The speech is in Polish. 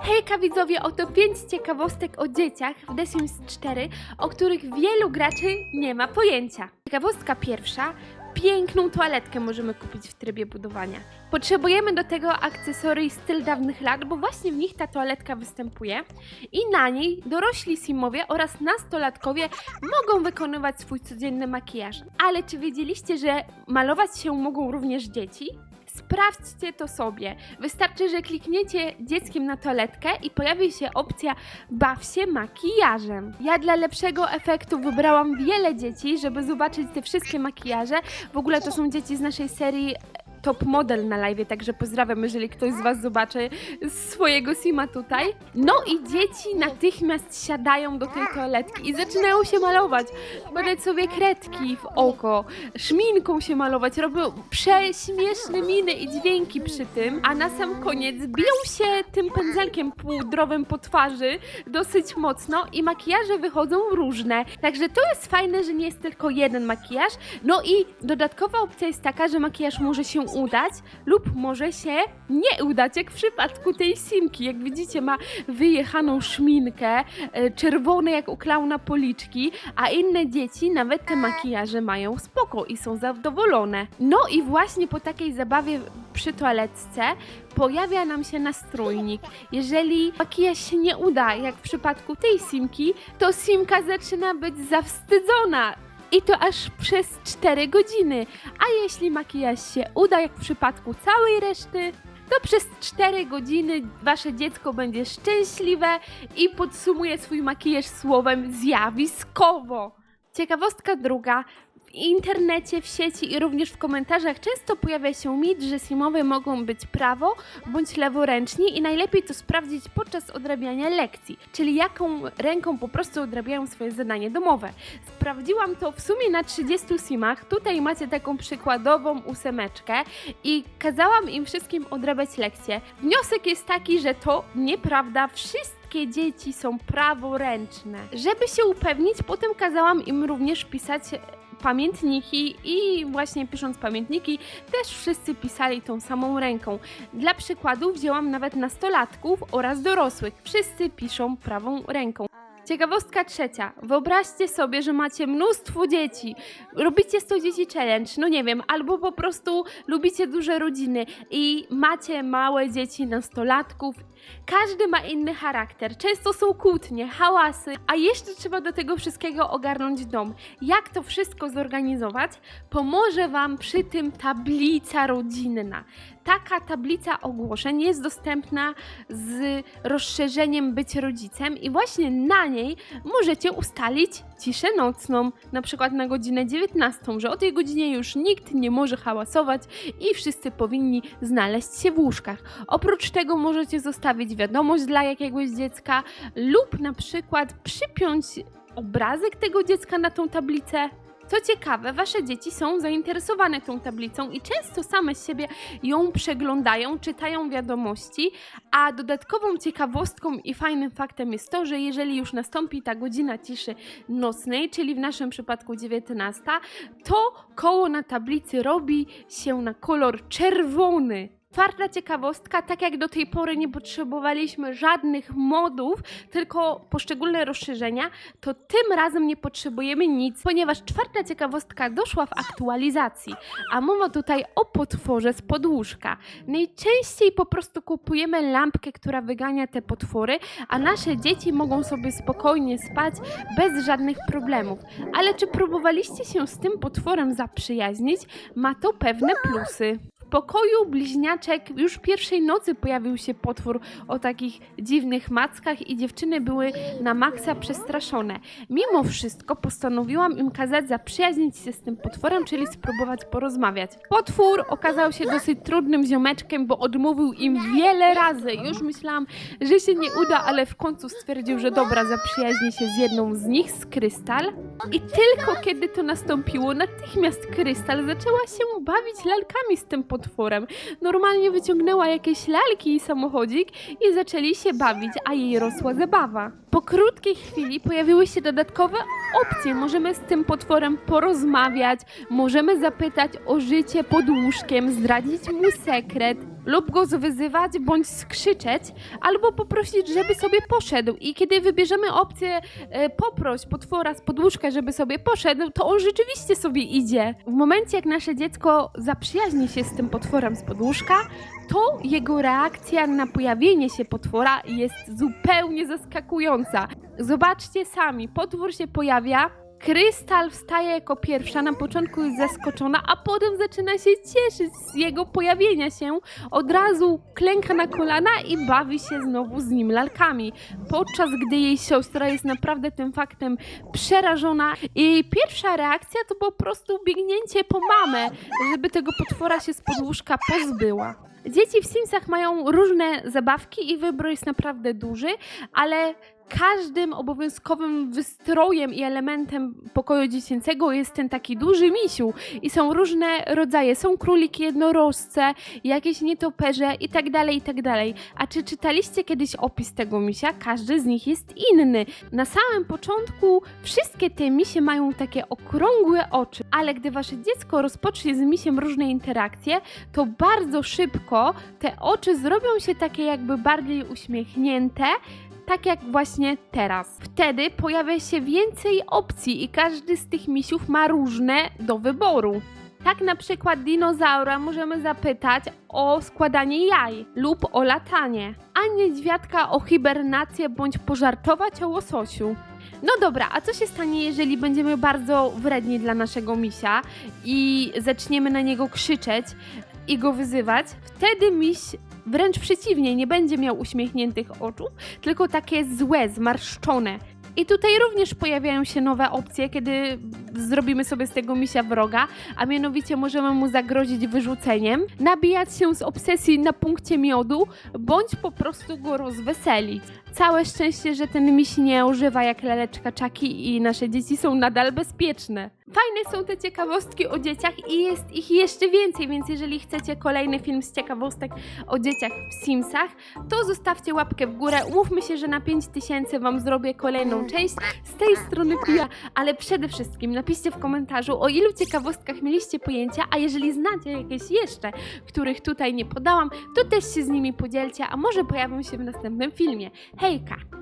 Hejka widzowie, oto 5 ciekawostek o dzieciach w The Sims 4, o których wielu graczy nie ma pojęcia. Ciekawostka pierwsza. Piękną toaletkę możemy kupić w trybie budowania. Potrzebujemy do tego akcesorii styl dawnych lat, bo właśnie w nich ta toaletka występuje i na niej dorośli simowie oraz nastolatkowie mogą wykonywać swój codzienny makijaż. Ale czy wiedzieliście, że malować się mogą również dzieci? Sprawdźcie to sobie. Wystarczy, że klikniecie dzieckiem na toaletkę i pojawi się opcja Baw się makijażem. Ja dla lepszego efektu wybrałam wiele dzieci, żeby zobaczyć te wszystkie makijaże. W ogóle to są dzieci z naszej serii Top Model na live, także pozdrawiam, jeżeli ktoś z Was zobaczy swojego Sima tutaj. No i dzieci natychmiast siadają do tej toaletki i zaczynają się malować. Badać sobie kredki w oko, szminką się malować, robią prześmieszne miny i dźwięki przy tym, a na sam koniec biją się tym pędzelkiem pudrowym po twarzy dosyć mocno i makijaże wychodzą różne. Także to jest fajne, że nie jest tylko jeden makijaż. No i dodatkowa opcja jest taka, że makijaż może się udać lub może się nie udać, jak w przypadku tej simki. Jak widzicie, ma wyjechaną szminkę, e, czerwone jak u klauna policzki, a inne dzieci nawet te makijaże mają spoko i są zadowolone. No i właśnie po takiej zabawie przy toaletce pojawia nam się nastrójnik. Jeżeli makijaż się nie uda, jak w przypadku tej simki, to simka zaczyna być zawstydzona. I to aż przez 4 godziny. A jeśli makijaż się uda, jak w przypadku całej reszty, to przez 4 godziny wasze dziecko będzie szczęśliwe i podsumuje swój makijaż słowem zjawiskowo. Ciekawostka druga. Internecie, w sieci i również w komentarzach często pojawia się mit, że simowie mogą być prawo bądź leworęczni i najlepiej to sprawdzić podczas odrabiania lekcji, czyli jaką ręką po prostu odrabiają swoje zadanie domowe. Sprawdziłam to w sumie na 30 simach. Tutaj macie taką przykładową ósemeczkę i kazałam im wszystkim odrabiać lekcje. Wniosek jest taki, że to nieprawda. Dzieci są praworęczne. Żeby się upewnić, potem kazałam im również pisać pamiętniki i właśnie pisząc pamiętniki też wszyscy pisali tą samą ręką. Dla przykładu wzięłam nawet nastolatków oraz dorosłych. Wszyscy piszą prawą ręką. Ciekawostka trzecia. Wyobraźcie sobie, że macie mnóstwo dzieci. Robicie 100 dzieci challenge, no nie wiem, albo po prostu lubicie duże rodziny i macie małe dzieci, nastolatków. Każdy ma inny charakter. Często są kłótnie, hałasy, a jeszcze trzeba do tego wszystkiego ogarnąć dom. Jak to wszystko zorganizować? Pomoże Wam przy tym tablica rodzinna. Taka tablica ogłoszeń jest dostępna z rozszerzeniem być rodzicem i właśnie na niej możecie ustalić ciszę nocną, na przykład na godzinę 19, że o tej godzinie już nikt nie może hałasować i wszyscy powinni znaleźć się w łóżkach. Oprócz tego możecie zostawić wiadomość dla jakiegoś dziecka lub na przykład przypiąć obrazek tego dziecka na tą tablicę. Co ciekawe, wasze dzieci są zainteresowane tą tablicą i często same z siebie ją przeglądają, czytają wiadomości, a dodatkową ciekawostką i fajnym faktem jest to, że jeżeli już nastąpi ta godzina ciszy nocnej, czyli w naszym przypadku 19, to koło na tablicy robi się na kolor czerwony. Czwarta ciekawostka, tak jak do tej pory nie potrzebowaliśmy żadnych modów, tylko poszczególne rozszerzenia, to tym razem nie potrzebujemy nic, ponieważ czwarta ciekawostka doszła w aktualizacji, a mowa tutaj o potworze z podłóżka. Najczęściej po prostu kupujemy lampkę, która wygania te potwory, a nasze dzieci mogą sobie spokojnie spać bez żadnych problemów. Ale czy próbowaliście się z tym potworem zaprzyjaźnić? Ma to pewne plusy. W pokoju bliźniaczek już pierwszej nocy pojawił się potwór o takich dziwnych mackach i dziewczyny były na maksa przestraszone. Mimo wszystko postanowiłam im kazać zaprzyjaźnić się z tym potworem, czyli spróbować porozmawiać. Potwór okazał się dosyć trudnym ziomeczkiem, bo odmówił im wiele razy. Już myślałam, że się nie uda, ale w końcu stwierdził, że dobra, zaprzyjaźni się z jedną z nich, z Krystal. I tylko kiedy to nastąpiło, natychmiast Krystal zaczęła się bawić lalkami z tym potworem. Normalnie wyciągnęła jakieś lalki i samochodzik i zaczęli się bawić, a jej rosła zabawa. Po krótkiej chwili pojawiły się dodatkowe opcje. Możemy z tym potworem porozmawiać, możemy zapytać o życie pod łóżkiem, zdradzić mu sekret. Lub go zwyzywać bądź skrzyczeć, albo poprosić, żeby sobie poszedł. I kiedy wybierzemy opcję e, poproś potwora z podłóżka, żeby sobie poszedł, to on rzeczywiście sobie idzie. W momencie, jak nasze dziecko zaprzyjaźni się z tym potworem z podłóżka, to jego reakcja na pojawienie się potwora jest zupełnie zaskakująca. Zobaczcie sami, potwór się pojawia, Krystal wstaje jako pierwsza, na początku jest zaskoczona, a potem zaczyna się cieszyć z jego pojawienia się. Od razu klęka na kolana i bawi się znowu z nim lalkami. Podczas gdy jej siostra jest naprawdę tym faktem przerażona i jej pierwsza reakcja to po prostu biegnięcie po mamę, żeby tego potwora się z podłóżka pozbyła. Dzieci w Simsach mają różne zabawki i wybór jest naprawdę duży, ale każdym obowiązkowym wystrojem i elementem pokoju dziecięcego jest ten taki duży misiu i są różne rodzaje, są króliki jednorożce, jakieś nietoperze i tak dalej, i tak dalej. A czy czytaliście kiedyś opis tego misia? Każdy z nich jest inny. Na samym początku wszystkie te misie mają takie okrągłe oczy, ale gdy wasze dziecko rozpocznie z misiem różne interakcje, to bardzo szybko te oczy zrobią się takie jakby bardziej uśmiechnięte, tak jak właśnie teraz. Wtedy pojawia się więcej opcji i każdy z tych misiów ma różne do wyboru. Tak na przykład dinozaura możemy zapytać o składanie jaj lub o latanie, a niedźwiadka o hibernację bądź pożartować o łososiu. No dobra, a co się stanie, jeżeli będziemy bardzo wredni dla naszego misia i zaczniemy na niego krzyczeć i go wyzywać? Wtedy miś wręcz przeciwnie, nie będzie miał uśmiechniętych oczu, tylko takie złe, zmarszczone. I tutaj również pojawiają się nowe opcje, kiedy zrobimy sobie z tego misia wroga, a mianowicie możemy mu zagrozić wyrzuceniem, nabijać się z obsesji na punkcie miodu, bądź po prostu go rozweselić. Całe szczęście, że ten miś nie używa jak laleczka czaki i nasze dzieci są nadal bezpieczne. Fajne są te ciekawostki o dzieciach i jest ich jeszcze więcej, więc jeżeli chcecie kolejny film z ciekawostek o dzieciach w Simsach, to zostawcie łapkę w górę. Umówmy się, że na 5000 Wam zrobię kolejną część z tej strony Pia, ale przede wszystkim napiszcie w komentarzu, o ilu ciekawostkach mieliście pojęcia, a jeżeli znacie jakieś jeszcze, których tutaj nie podałam, to też się z nimi podzielcie, a może pojawią się w następnym filmie. Hejka!